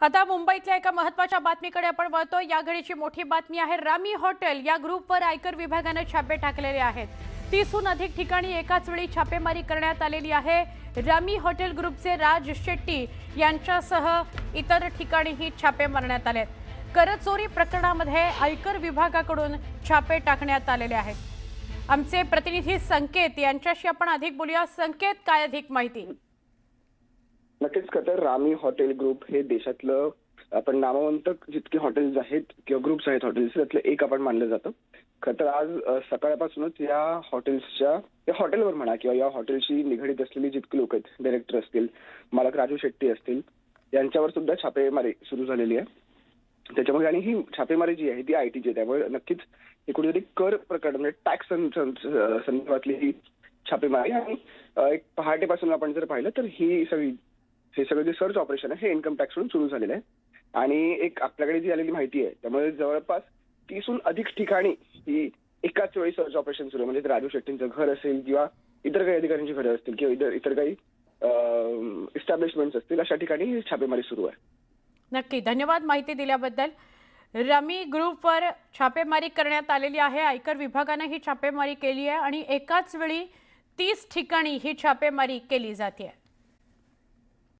आता मुंबईतल्या एका महत्त्वाच्या बातमीकडे आपण वळतो या घडीची मोठी बातमी आहे रामी हॉटेल या ग्रुपवर आयकर विभागाने छापे टाकलेले आहेत. तीसहून अधिक ठिकाणी एकाच वेळी छापेमारी करण्यात आलेली आहे. रामी हॉटेल ग्रुपचे राज शेट्टी यांच्यासह इतर ठिकाणीही छापे मारण्यात आले करचोरी प्रकरणामध्ये आयकर विभागाकडून छापे टाकण्यात आलेले आहेत. आमचे प्रतिनिधी संकेत यांच्याशी आपण अधिक बोलूया. संकेत काय अधिक माहिती? खरं तर रामी हॉटेल ग्रुप हे देशातलं आपण नामवंत जितके हॉटेल्स आहेत किंवा ग्रुप्स आहेत हॉटेल्स त्यातलं एक आपण मानलं जातं. खरं तर आज सकाळपासूनच या हॉटेल्सच्या या हॉटेलवर म्हणा किंवा या हॉटेलशी निगडीत असलेली जितकी लोक आहेत डायरेक्टर असतील मालक राजू शेट्टी असतील यांच्यावर सुद्धा छापेमारी सुरू झालेली आहे. त्याच्यामुळे आणि ही छापेमारी जी आहे ती आय टीची आहे. त्यामुळे नक्कीच हे कुठेतरी कर प्रकरण म्हणजे टॅक्स संदर्भातली ही छापेमारी. आणि एक पहाटेपासून आपण जर पाहिलं तर ही सगळी हे सगळं जे सर्च ऑपरेशन आहे हे इन्कम टॅक्सकडून सुरू झालेलं आहे. आणि एक आपल्याकडे जी आलेली माहिती आहे त्यामुळे जवळपास तीसहून अधिक ठिकाणी ही एकाच वेळी सर्च ऑपरेशन सुरू आहे. म्हणजे राजू शेट्टींचं घर असेल किंवा इतर काही अधिकाऱ्यांची घरं असतील किंवा इतर इतर काही इस्टॅब्लिशमेंट्स असतील अशा ठिकाणी ही छापेमारी सुरू आहे. नक्की. धन्यवाद माहिती दिल्याबद्दल. रमी ग्रुपवर छापेमारी करण्यात आलेली आहे. आयकर विभागानं ही छापेमारी केली आहे आणि एकाच वेळी तीस ठिकाणी ही छापेमारी केली जाते.